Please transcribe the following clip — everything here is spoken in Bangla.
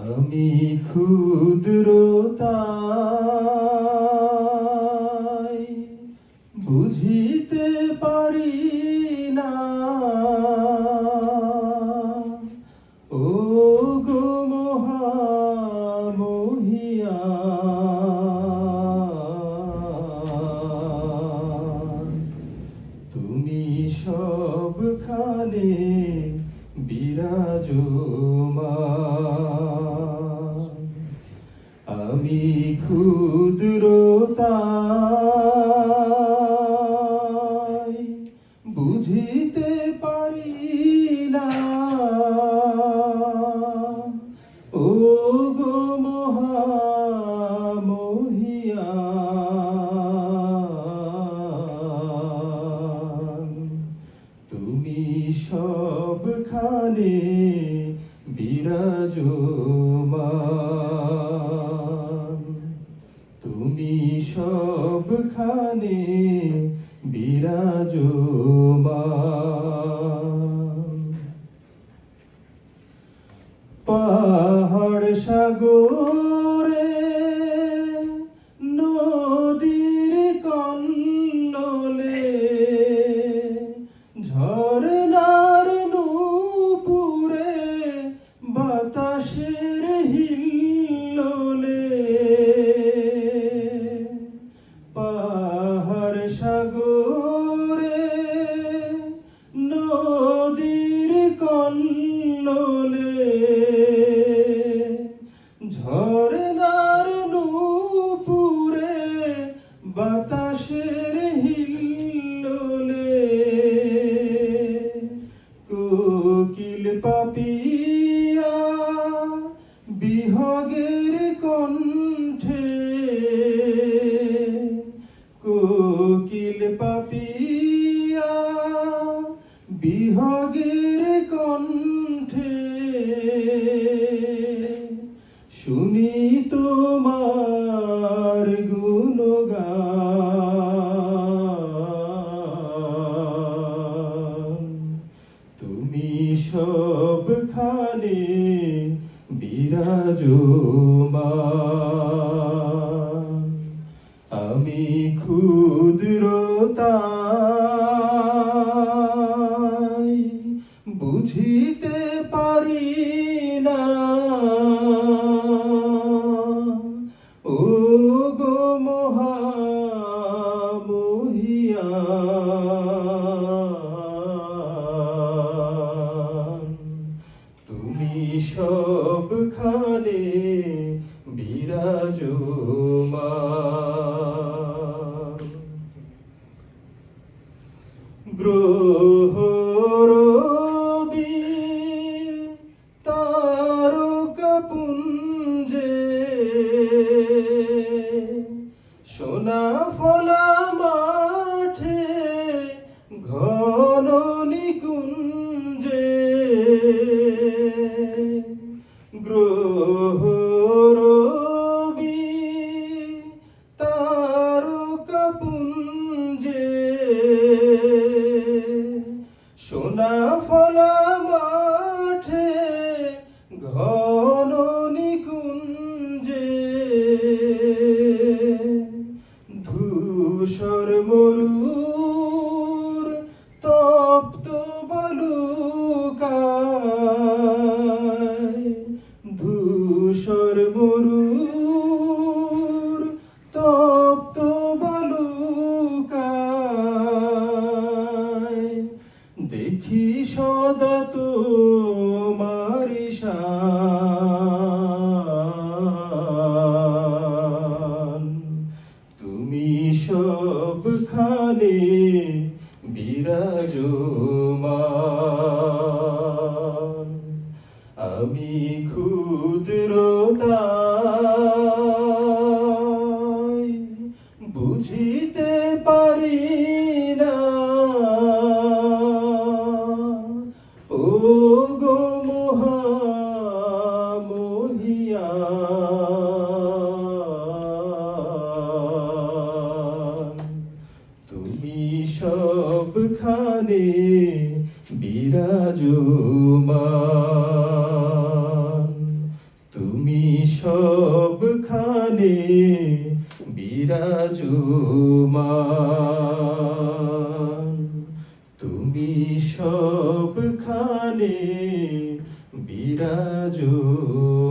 আমি ক্ষুদ্রতাই বুঝিতে পারি না। ও গো মহামহিয়ান তুমি সবখানে বিরাজমান সবখানে বিরাজমান। তুমি সব সবখানে বিরাজমান। সাগরে নদীর কল্লোলে ঝরনার নূপুরে বাতাসের হিল্লোলে। কোকিল পাপিয়া বিহগের কণ্ঠে শুনি তোমার গুণগান। তুমি সবখানে বিরাজমান। আমি ক্ষুদ্রতাই সবখানে বিরাজমান। গ্রহ দেখি সদা তোমার তুমি তুমি সবখানে বিরাজমান। আমি ক্ষুদ্রতাই সবখানে বিরাজমান। তুমি সবখানে বিরাজমান। তুমি সবখানে বিরাজমান।